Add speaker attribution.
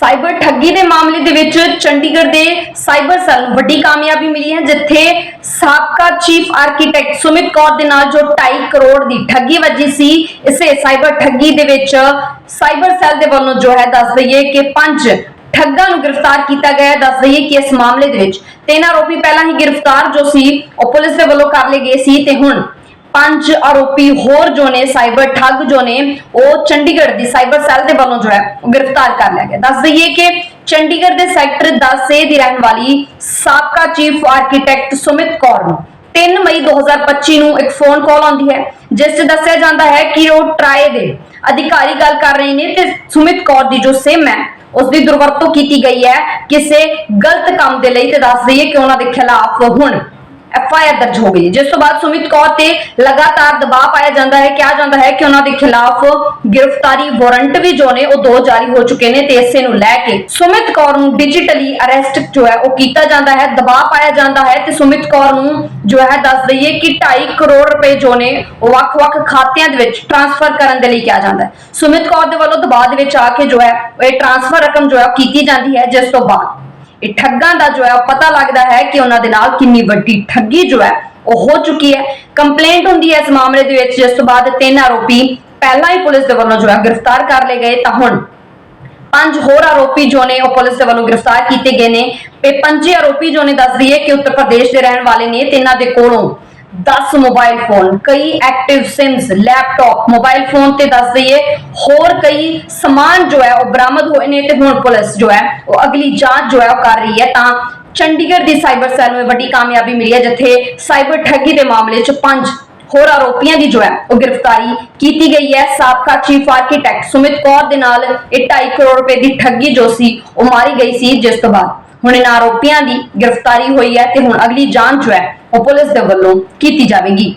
Speaker 1: Cyber ਠੱਗੀ ਦੇ ਮਾਮਲੇ ਦੇ ਵਿੱਚ ਚੰਡੀਗੜ੍ਹ ਦੇ ਸਾਈਬਰ ਸੈੱਲ ਨੂੰ ਵੱਡੀ ਕਾਮਯਾਬੀ ਮਿਲੀ ਹੈ, ਜਿੱਥੇ ਸਾਬਕਾ ਚੀਫ ਆਰਕੀਟੈਕਟ ਸੁਮਿਤ ਕੌਰ ਦੇ ਨਾਲ ਜੋ 2.5 ਕਰੋੜ ਦੀ ਠੱਗੀ ਵੱਜੀ ਸੀ, ਇਸੇ ਸਾਈਬਰ ਠੱਗੀ ਦੇ ਵਿੱਚ ਸਾਈਬਰ ਸੈੱਲ ਦੇ ਵੱਲੋਂ ਜੋ ਹੈ, ਦੱਸ ਦਈਏ ਕਿ ਪੰਜ ਠੱਗਾਂ ਨੂੰ ਗ੍ਰਿਫਤਾਰ ਕੀਤਾ ਗਿਆ ਦੱਸ ਦਈਏ ਕਿ ਇਸ ਮਾਮਲੇ ਦੇ ਵਿੱਚ ਤਿੰਨ ਆਰੋਪੀ ਪਹਿਲਾਂ ਹੀ ਗ੍ਰਿਫਤਾਰ ਜੋ ਸੀ, ਉਹ ਪੁਲਿਸ ਦੇ ਵੱਲੋਂ ਕਰ ਲਏ ਗਏ ਸੀ ਤੇ ਹੁਣ ਪੰਜ ਆਰੋਪੀ ਹੋਰ ਜੋ ਨੇ, ਸਾਈਬਰ ਠੱਗ ਜੋ ਨੇ, ਉਹ ਚੰਡੀਗੜ੍ਹ ਦੀ ਸਾਈਬਰ ਸੈੱਲ ਦੇ ਵੱਲੋਂ ਜੋ ਹੈ ਗ੍ਰਿਫਤਾਰ ਕਰ ਲਿਆ ਗਿਆ। ਦੱਸ ਦਈਏ ਕਿ ਚੰਡੀਗੜ੍ਹ ਦੇ ਸੈਕਟਰ 10 ਏ ਦੀ ਰਹਿਣ ਵਾਲੀ ਸਾਬਕਾ ਚੀਫ ਆਰਕੀਟੈਕਟ ਸੁਮਿਤ ਕੌਰ ਨੂੰ 3 ਮਈ 2025 ਨੂੰ ਇੱਕ ਫੋਨ ਕਾਲ ਆਉਂਦੀ ਹੈ, ਜਿਸ 'ਚ ਦੱਸਿਆ ਜਾਂਦਾ ਹੈ ਕਿ ਉਹ ਟਰਾਏ ਦੇ ਅਧਿਕਾਰੀ ਗੱਲ ਕਰ ਰਹੇ ਨੇ ਤੇ ਸੁਮਿਤ ਕੌਰ ਦੀ ਜੋ ਸਿਮ ਹੈ ਉਸ ਦੀ ਦੁਰਵਰਤੋਂ ਕੀਤੀ ਗਈ ਹੈ। ਕਿਸੇ ਗਲਤ ਕੰਮ ਦੇ ਲਈ ਤੇ ਦੱਸ ਦਈਏ ਕਿ ਉਹਨਾਂ ਦੇ ਖਿਲਾਫ ਹੁਣ ਐਫ ਦਰਜ ਹੋ ਗਈ ਜਿਸ ਤੋਂ ਬਾਅਦ ਸੁਮਿਤ ਕੌਰ ਤੇ ਲਗਾਤਾਰ ਦਬਾਅ ਪਾਇਆ ਜਾਂਦਾ ਹੈ। ਕਿਹਾ ਜਾਂਦਾ ਹੈ ਕਿ ਉਹਨਾਂ ਦੇ ਖਿਲਾਫ ਗ੍ਰਿਫਤਾਰੀ ਵਾਰੰਟ ਵੀ ਜੋ ਨੇ, ਉਹ ਦੋ ਜਾਰੀ ਹੋ ਚੁੱਕੇ ਨੇ ਤੇ ਇਸੇ ਨੂੰ ਲੈ ਕੇ ਸੁਮਿਤ ਕੌਰ ਨੂੰ ਡਿਜੀਟਲੀ ਅਰੈਸਟ ਜੋ ਹੈ, ਉਹ ਕੀਤਾ ਜਾਂਦਾ ਹੈ। ਦਬਾਅ ਪਾਇਆ ਜਾਂਦਾ ਹੈ ਤੇ ਸੁਮਿਤ ਕੌਰ ਨੂੰ ਜੋ ਹੈ, ਦੱਸ ਦਈਏ ਕਿ 2.5 ਕਰੋੜ ਰੁਪਏ ਜੋ ਨੇ, ਉਹ ਵੱਖ-ਵੱਖ ਖਾਤਿਆਂ ਦੇ ਵਿੱਚ ਟ੍ਰਾਂਸਫਰ ਕਰਨ ਦੇ ਲਈ ਕਿਹਾ ਜਾਂਦਾ ਹੈ। ਸੁਮਿਤ ਕੌਰ ਦੇ ਵੱਲੋਂ ਦਬਾਅ ਦੇ ਵਿੱਚ ਆ ਕੇ ਜੋ ਹੈ, ਇਹ ਟ੍ਰਾਂਸਫਰ ਰਕਮ ਜੋ ਹੈ, ਉਹ ਕੀਤੀ ਜਾਂਦੀ ਹੈ ਜਿਸ ਤੋਂ ਬਾਅਦ। ਇਹ ਠੱਗਾਂ ਦਾ ਜੋ ਹੈ ਪਤਾ ਲੱਗਦਾ ਹੈ ਕਿ ਉਹਨਾਂ ਦੇ ਨਾਲ ਕਿੰਨੀ ਵੱਡੀ ਠੱਗੀ ਜੋ ਹੈ ਉਹ ਹੋ ਚੁੱਕੀ ਹੈ। ਕੰਪਲੇਂਟ ਹੁੰਦੀ ਹੈ ਇਸ ਮਾਮਲੇ ਦੇ ਵਿੱਚ, ਜਿਸ ਤੋਂ ਬਾਅਦ ਤਿੰਨ ਆਰੋਪੀ ਪਹਿਲਾਂ ਹੀ ਪੁਲਿਸ ਦੇ ਵੱਲੋਂ ਜੋ ਹੈ ਗ੍ਰਿਫਤਾਰ ਕਰ ਲਏ ਗਏ। ਤਾਂ ਹੁਣ ਪੰਜ ਹੋਰ ਆਰੋਪੀ ਜੋ ਨੇ ਉਹ ਪੁਲਿਸ ਦੇ ਵੱਲੋਂ ਗ੍ਰਿਫਤਾਰ ਕੀਤੇ ਗਏ ਨੇ। ਤੇ ਪੰਜੇ ਆਰੋਪੀ ਜੋ ਨੇ ਦੱਸ ਦਈਏ ਕਿ ਉੱਤਰ ਪ੍ਰਦੇਸ਼ ਦੇ ਰਹਿਣ ਵਾਲੇ ਨੇ ਤੇ ਇਹਨਾਂ ਦੇ ਕੋਲੋਂ 10 ਮੋਬਾਈਲ ਫੋਨ ਕਈ active sims laptop mobile phone ਤੇ ਦੱਸ ਦਈਏ, ਹੋਰ ਕਈ ਸਮਾਨ ਜੋ ਹੈ, ਉਹ ਬਰਾਮਦ ਹੋਏ ਨੇ ਤੇ ਹੁਣ ਪੁਲਿਸ ਜੋ ਹੈ, ਉਹ ਅਗਲੀ ਜਾਂਚ ਜੋ ਹੈ, ਉਹ ਕਰ ਰਹੀ ਹੈ। ਤਾਂ ਚੰਡੀਗੜ੍ਹ ਦੀ ਸਾਈਬਰ ਸੈੱਲ ਨੂੰ ਵੱਡੀ ਕਾਮਯਾਬੀ ਮਿਲੀ ਹੈ, ਜਿੱਥੇ ਸਾਈਬਰ ਠੱਗੀ ਦੇ ਮਾਮਲੇ 'ਚ ਪੰਜ ਹੋਰ ਆਰੋਪੀਆਂ ਦੀ ਜੋ ਹੈ, ਉਹ ਗ੍ਰਿਫਤਾਰੀ ਕੀਤੀ ਗਈ ਹੈ। ਸਾਬਕਾ ਚੀਫ ਆਰਕੀਟੈਕਟ ਸੁਮਿਤ ਕੌਰ ਦੇ ਨਾਲ ਇਹ 2.5 ਕਰੋੜ ਰੁਪਏ ਦੀ ਠੱਗੀ ਜੋ ਸੀ, ਉਹ ਮਾਰੀ ਗਈ ਸੀ ਜਿਸ ਤੋਂ ਬਾਅਦ। ਹੁਣ ਇਹਨਾਂ ਆਰੋਪੀਆਂ ਦੀ ਗ੍ਰਿਫਤਾਰੀ ਹੋਈ ਹੈ ਤੇ ਹੁਣ ਅਗਲੀ ਜਾਂਚ ਜੋ ਹੈ ਉਹ ਪੁਲਿਸ ਦੇ ਵੱਲੋਂ ਕੀਤੀ ਜਾਵੇਗੀ।